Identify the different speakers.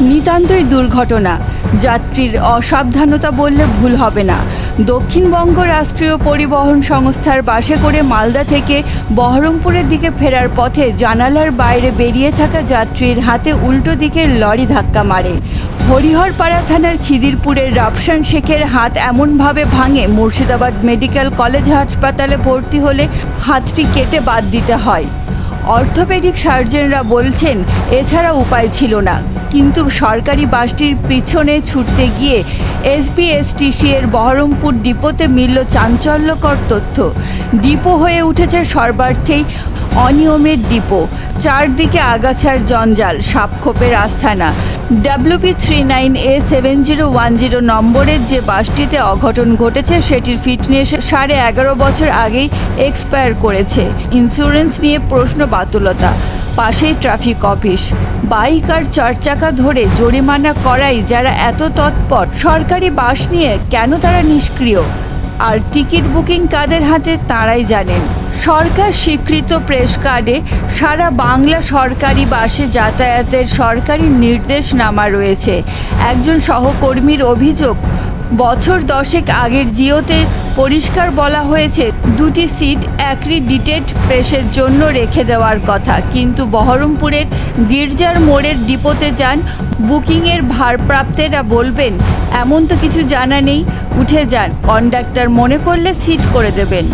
Speaker 1: নিতান্তই দুর্ঘটনা। যাত্রীর অসাবধানতা বললে ভুল হবে না। দক্ষিণবঙ্গ রাষ্ট্রীয় পরিবহন সংস্থার বাসে করে মালদা থেকে বহরমপুরের দিকে ফেরার পথে জানালার বাইরে বেরিয়ে থাকা যাত্রীর হাতে উল্টো দিকের লরি ধাক্কা মারে। হরিহরপাড়া থানার খিদিরপুরের রাফসান শেখের হাত এমনভাবে ভাঙে মুর্শিদাবাদ মেডিকেল কলেজ হাসপাতালে ভর্তি হলে হাতটি কেটে বাদ দিতে হয়। অর্থোপেডিক সার্জনরা বলছেন, এছাড়া উপায় ছিল না। কিন্তু সরকারি বাসটির পিছনে ছুটতে গিয়ে এসবিএসটিসি এর বহরমপুর ডিপোতে মিলল চাঞ্চল্যকর তথ্য। ডিপো হয়ে উঠেছে সর্বার্থেই অনিয়মের ডিপো। চারদিকে আগাছার জঞ্জাল, সাপখোপের আস্থানা WP three nine A seven zero one zero নম্বরের যে বাসটিতে অঘটন ঘটেছে, সেটির ফিটনেস সাড়ে এগারো বছর আগেই এক্সপায়ার করেছে। ইন্স্যুরেন্স নিয়ে প্রশ্ন বাতুলতা। পাশেই ট্রাফিক অফিস। বাইক আর চার চাকা ধরে জরিমানা করাই যারা এত তৎপর, সরকারি বাস নিয়ে কেন তারা নিষ্ক্রিয়? আর টিকিট বুকিং কাদের হাতে তারাই জানেন। সরকার স্বীকৃত প্রেস কার্ডে সারা বাংলা সরকারি বাসে যাতায়াতের সরকারি নির্দেশনামা রয়েছে। একজন সহকর্মীর অভিযোগ বছর দশেক আগের জিওতে পরিষ্কার বলা হয়েছে, দুটি সিট অ্যাক্রিডিটেড প্রেসের জন্য রেখে দেওয়ার কথা। কিন্তু বহরমপুরের গির্জার মোড়ের ডিপোতে যান বুকিংয়ের ভারপ্রাপ্তেরা বলবেন, এমন তো কিছু জানা নেই, উঠে যান। কন্ডাক্টর মনে করলে সিট করে দেবেন।